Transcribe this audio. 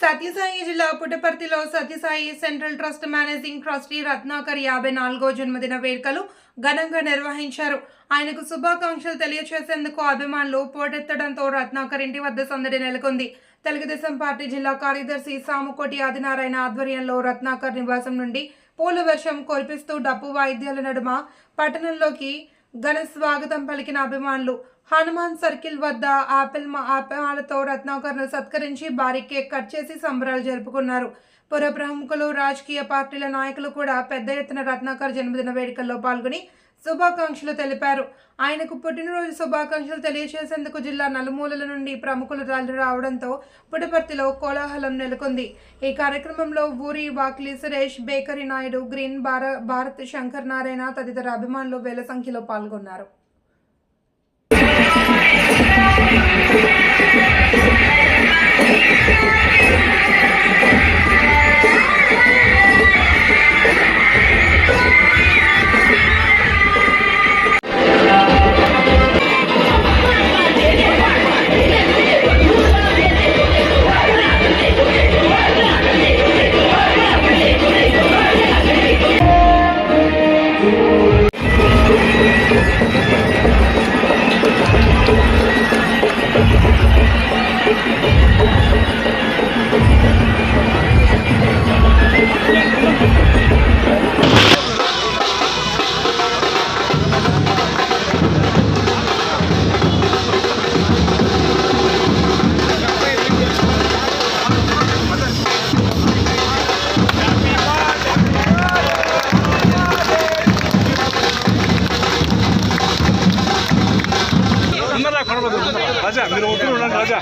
సత్యసాయి జిల్లా పుట్టపర్తిలో Sathyasai central trust managing trustee Ratnakar యాభై నాలుగో జన్మదిన వేడుకలు ఘనంగా నిర్వహించారు. ఆయనకు శుభాకాంక్షలు తెలియజేసేందుకు అభిమానులు పోటెత్తడంతో రత్నాకర్ ఇంటి వద్ద సందడి నెలకొంది. తెలుగుదేశం పార్టీ జిల్లా కార్యదర్శి సాముకోటి ఆదినారాయణ ఆధ్వర్యంలో రత్నాకర్ నివాసం నుండి పూల వర్షం కురిపిస్తూ డప్పు వాయిద్యాల నడుమ పట్టణంలోకి ఘన స్వాగతం పలికిన అభిమానులు. హనుమాన్ సర్కిల్ వద్ద ఆపిల్ మా రత్నాకర్ను సత్కరించి భారీ కేక్ కట్ చేసి సంబరాలు జరుపుకున్నారు. పుర ప్రముఖులు రాజకీయ పార్టీల నాయకులు కూడా పెద్ద ఎత్తున రత్నాకర్ జన్మదిన వేడుకల్లో పాల్గొని శుభాకాంక్షలు తెలిపారు. ఆయనకు పుట్టినరోజు శుభాకాంక్షలు తెలియజేసేందుకు జిల్లా నలుమూలల నుండి ప్రముఖులు తరలి రావడంతో పుట్టపర్తిలో కోలాహలం నెలకొంది. ఈ కార్యక్రమంలో ఊరి వాక్లి సురేష్ బేకరీ నాయుడు గ్రీన్ భార భారత్ శంకర్ నారాయణ తదితర అభిమానులు వేల సంఖ్యలో పాల్గొన్నారు. 来呀！给我多弄点来呀！